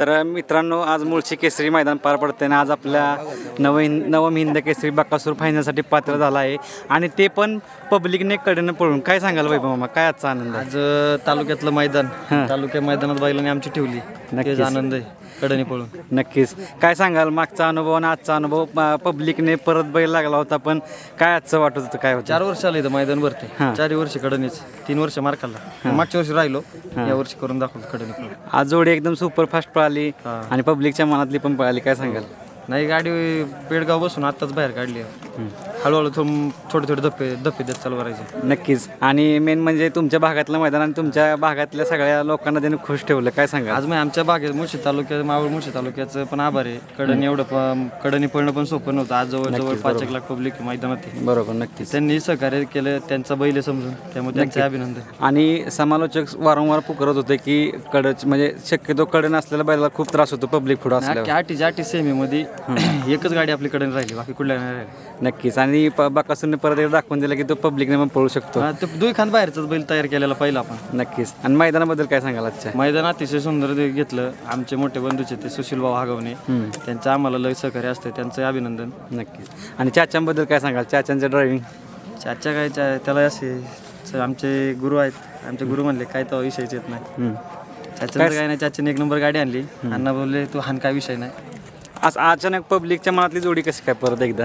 तर मित्रांनो आज मुळशी केसरी मैदान पार पडते आणि आज आपल्या नव नवम हिंद केसरी बाकासूर फायनलसाठी पात्र झाला आहे. आणि ते पण पब्लिकने कडेनं पळून. काय सांगाल वैभव मामा? काय आजचा आनंद आज तालुक्यातलं मैदान. तालुक्या मैदानात बैलांनी आमची ठेवली. नक्कीच. आनंद आहे. कडनी पळून. नक्कीच. काय सांगाल? मागचा अनुभव आणि आजचा अनुभव? प- पब्लिकने परत बैल लागला होता पण काय आजचं वाटत होतं? काय होतं? चार वर्ष आलं इथं मैदान भरते चारही वर्षी कडनीच. तीन वर्ष मार खाल्ला. मागच्या वर्षी राहिलो. या वर्षी करून दाखवलं पळून. आज जोडी एकदम सुपर फास्ट पळाली. आणि पब्लिकच्या मनातली पण पळाली. काय सांगाल? नाही गाडी पेडगाव बसून आत्ताच बाहेर काढली. हळूहळू थोडं थोडे थोडे धप्पे धप्पे देत चालू करायचे. नक्कीच. आणि मेन म्हणजे तुमच्या भागातलं मैदान आणि तुमच्या भागातल्या सगळ्या लोकांना त्यांनी खुश ठेवलं. काय सांगाल? आज मी आमच्या बागेत मुळशी तालुक्यात मावळ मुळशी तालुक्याचं पण आभार आहे. कडनी एवढं प- कडनी पळणं पण सोपं नव्हतं. आज जवळ जवळ पाच एक लाख पब्लिक मैदानात आहे. बरोबर नक्कीच. त्यांनी सहकार्य केलं त्यांचा बैल आहे समजून. त्यामुळे त्यांचे अभिनंदन. आणि समालोचक वारंवार पुकारत होते की कडच म्हणजे शक्यतो कडे नसलेल्या बैलाला खूप त्रास होतो पब्लिक पुढे असल्यावर. आठी आठी सेमी मध्ये एकच गाडी आपल्याकडे राहिली बाकी कुठल्या नाही राहिली. नक्कीच. आणि प- बाकासूरने परत एकदा दाखवून दिलं की तो पब्लिकने पण पळू शकतो. हा, ते दुई खान बाहेरचाच बैल तयार केलेला पहिला आपण. नक्कीच. आणि मैदानाबद्दल काय सांगाल आजच्या? मैदान अतिशय सुंदर दे- घेतलं. आमचे मोठे बंधूचे ते सुशील भाऊ हागवणे. त्यांचं आम्हाला लय सहकार्य असतं त्यांचं अभिनंदन. नक्कीच. आणि चाच्यांबद्दल काय सांगाल? चाच्यांचं ड्रायव्हिंग चाच्या काय चा- त्याला असे च- आमचे गुरु आहेत. आमचे गुरु म्हणले काय तो विषयच येत नाही. चाच्यांचं काय नाही चाच्याने एक नंबर गाडी आणली. अण्णा बोलले तू हान काय विषय नाही. आज अचानक पब्लिकच्या मनातली जोडी कशी काय परत एकदा?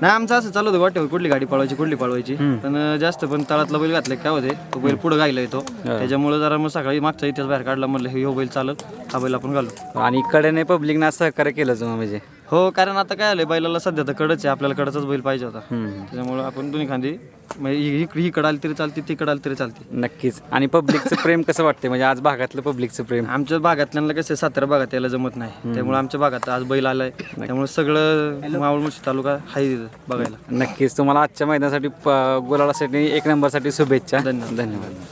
नाही आमचं असं चालू होतं वाटेवर. कुठली गाडी पळवायची कुठली पळवायची. पण जास्त पण तळातला बैल घातले काय होते तो बैल पुढे गायला येतो. त्याच्यामुळे जरा मग सकाळी मागचा इतिहास बाहेर काढला म्हणलं हे हो बैल चालत हा बैल आपण घालू. आणि कडेने पब्लिकने आज सहकार्य केलं म्हणजे? हो कारण आता काय आलंय बैलाला सध्या तर कडच आहे आपल्याला कडचाच बैल पाहिजे होता. हम्म. त्याच्यामुळे आपण दोन्ही खांदी म्हणजे ही ही- ही कड आली तरी चालते ती कड आली तरी चालते. नक्कीच. आणि पब्लिकचं प्रेम कसं वाटते म्हणजे आज भागातलं पब्लिकचं प्रेम. आमच्या भागातल्यांना कसं सातारा भागात यायला जमत नाही. त्यामुळे आमच्या भागात आज बैल आलाय. त्यामुळे सगळं मावळ मुळशी तालुका हाय बघायला. नक्कीच. तुम्हाला आजच्या मैदानासाठी प- गुलालासाठी एक नंबरसाठी शुभेच्छा. धन्यवाद. धन्यवाद.